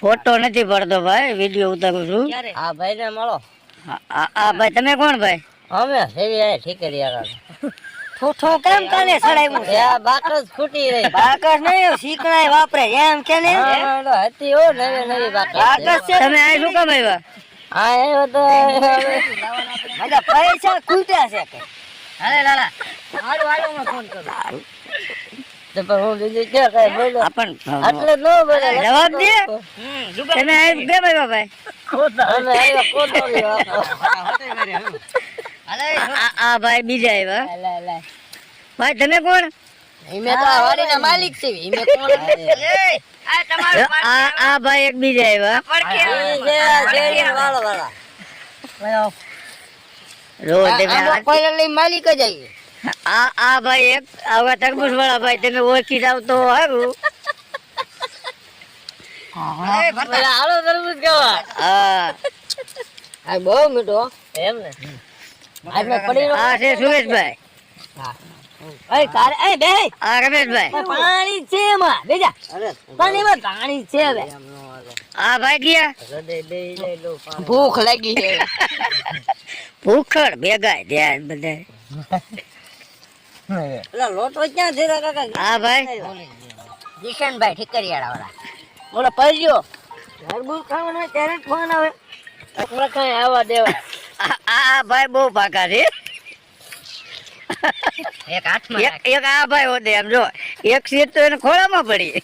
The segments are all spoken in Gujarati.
ફોટો નથી પડતો ભાઈ વીડિયો ઉતારું છું. આ ભાઈ ને મળો. આ- ભાઈ તમે કોણ ભાઈ? અમે સેવી આયા ઠીકરિયા ઠોઠો કેમ કાલે સડાયું છે? આ બાકસ ફૂટી રહી. બાકસ નહીં શીકણાય વાપરે એમ કે ને હતી ઓ નવી નવી બાકસ બાકસ છે તમે આ શું કામ આવ્યા? આ આવ્યો તો મજા પૈસા ખૂટ્યા છે કે? હાલે લાલા હાલો હાલો હું ફોન કરું. તો પણ હું બીજું ક્યાં કઈ બોલો? આપણ આટલે ન બોલે જવાબ દે. તમે આ કેમ આવ્યા ભાઈ? અમે આવ્યો કોટોરી આ આ ભાઈ બીજા આવ્યા. લે, લે. ભાઈ તમે કોણ? ઈમે તો વાડીના માલિક છે ઈમે કોણ? આ આ ભાઈ એક બીજા આવ્યા. રોજ માલિક જ આવી. આ આ ભાઈ એક આવા તરબૂચ વાળા ભાઈ તમે ઓળખી જાવ તો સારું પેલા આળો તરબૂચ કેવા હા. આ બહુ મીઠો એમ ને? આજનો પડીનો આ છે સુરેશભાઈ. અય તારે અય બે. આ રમેશભાઈ. પાણી છે એમાં. બેજા પાણીમાં પાણી છે હવે. આ ભાઈ ગયા. ભૂખ લાગી છે. ભૂખડ ભેગા ધ્યાન બધા. પેલા લોટો ક્યાં છે કાકા આ ભાઈ. કિશનભાઈ ઠીકરિયાળા વાળા ઓલા પરજો તરબૂચ ખાવાનું હોય ત્યારે ફોન આવે. આપણે કઈ આવવા દેવા. આ આ ભાઈ બહુ પાકા છે. એક હાથમાં એક એક આ ભાઈ હોતે એમ જો એક સીટ તો એને ખોળામાં પડી.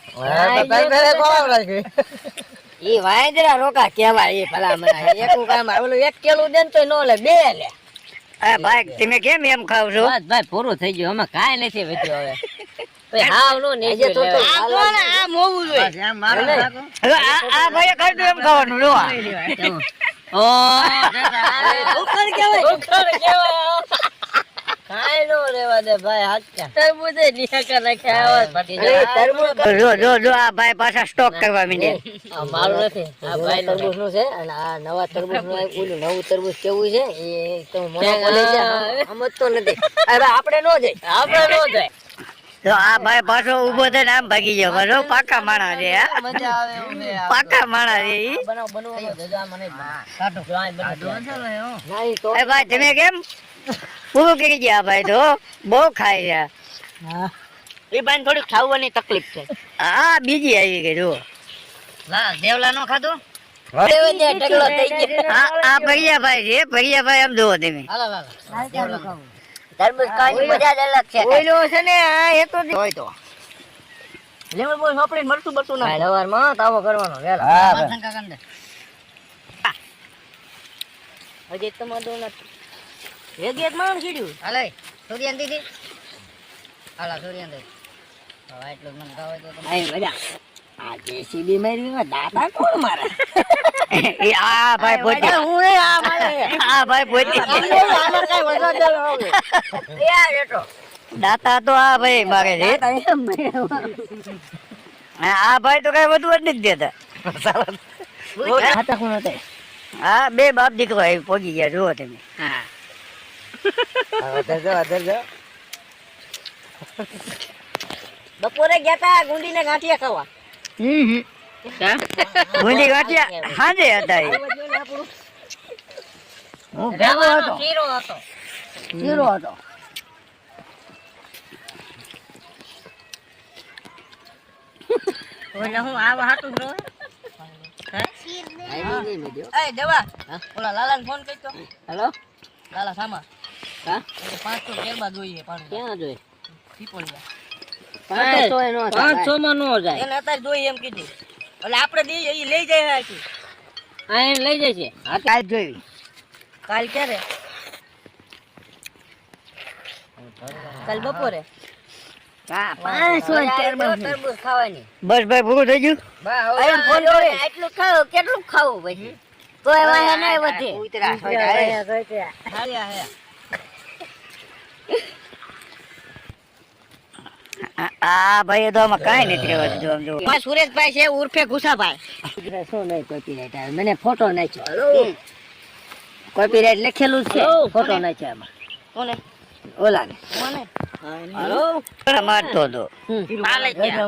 ઈ વાંદરા રોકા કેવાય એ ભલા મને એકું કામ. એક કેલું દે ને તોય નો લે બે લે. આ ભાઈ તમે કેમ એમ ખાવ છો? બસ ભાઈ પૂરું થઈ ગયું. અમે કાંઈ નથી વધ્યું હવે. હાવ નો નીચે તો આ આ મોવું જોઈએ. હવે આ આ ભાઈ ખાધું એમ ખાવાનું જો ઓ ઉખડ કેવાય ઉખડ કેવાય કાંઈ નો રેવા દે ભાઈ હાચકા તરબૂચે નિહાકા નાખ્યા આવાજ ફાટી જાય તરબૂચ જો જો જો આ ભાઈ પાછા સ્ટોક કરવા માંડે. આ મારું નથી આ ભાઈ તરબૂચનું છે અને આ નવા તરબૂચનું ઓલું નવું તરબૂચ કેવું છે એ તો મોનોપોલી છે સમજતો નથી. હવે આપણે નો જઈ આપણે નો જઈ જો આ ભાઈ પાછો ઊભો થઈને આમ ભાગી ગયો. પાછો પાકા માણા છે પાકા માણા છે ઈ. મને ભાઈ તમે કેમ? પૂરું કરી ગયા ભાઈ તો. બહુ ખાય છે. એ ભાઈ થોડીક ખાવાની તકલીફ છે. હા બીજી આવી ગઈ જો દેવલા નો ખાધું? એવો જે ઢગલો થઈ ગયો. આ આ ભૈયા ભાઈ છે ભૈયા ભાઈ આમ જોવો તમે. તરબૂચ ખાવાની મજા જ અલગ છે. ઓઈલો છે ને આ એ તો હોય તો. લેવલ બોય સોપડી મરતું બરતું ના હવાર તાવો કરવાનો હજી તમારું નથી. એક એક માણ સીડ્યું. હાલે સૂર્યન દીદી હાલા સૂર્યન દીદી હવે એટલું મને ખાવ તો નહીં મજા આ જેસીબી મારી દાતા કોણ મારે? એ આ ભાઈ પોતે. હું એ આ મારે. આ ભાઈ પોતે. આમાં કઈ વજન જ હોગે એ આ બેઠો. દાતા તો આ ભાઈ મારે છે. હા, આ ભાઈ તો કઈ વધુ જ નથી દેતા. હા બે બાપ દીકરો આવી પહોંચી ગયા જુઓ તમે. બપોરે ગયા તા ગુંડી ને ગાંઠિયા ખાવા. ગુંડી ગાંઠિયા હાજે હતા હું ભેગો હતો. શીરો હતો. શીરો હતો. ઓલે હું આવા હાટું રો એ દેવા ઓલા લાલાને ફોન કરજો હેલો? લાલા સામા. હા? પાંચસો કેરબા જોઈએ પાણી ક્યાં જોઈએ? પાંચસો માં નો જાય. એને અત્યારે જોઈએ એમ કીધું. એટલે આપણે દઈએ ઈ લઈ જાય આખી હા એને લઈ જાય છે. હા કાલ જોઈ. કાલ ક્યારે? કાલ બપોરે? હા પાંચસો તરબૂચ ખાવાની. બસ ભાઈ પૂરું થઈ ગયું? એટલું ખાવ કેટલું ખાવું પછી? કોઈ એવા વધે ઉતરા, ઉતરા, એ. આ- ભાઈ તો આમાં કાંઈ નથી રહેવા દીધું આમ જો સુરેશભાઈ છે ઉર્ફે ગુસાભાઈ શું નહીં કોપીરાઈટ આવે? મને ફોટો નાખ્યો. કોપીરાઈટ લખેલું છે ફોટો નાખ્યો એમાં કોને? ઓલા ને મને હાલો મારતો હતો હાલે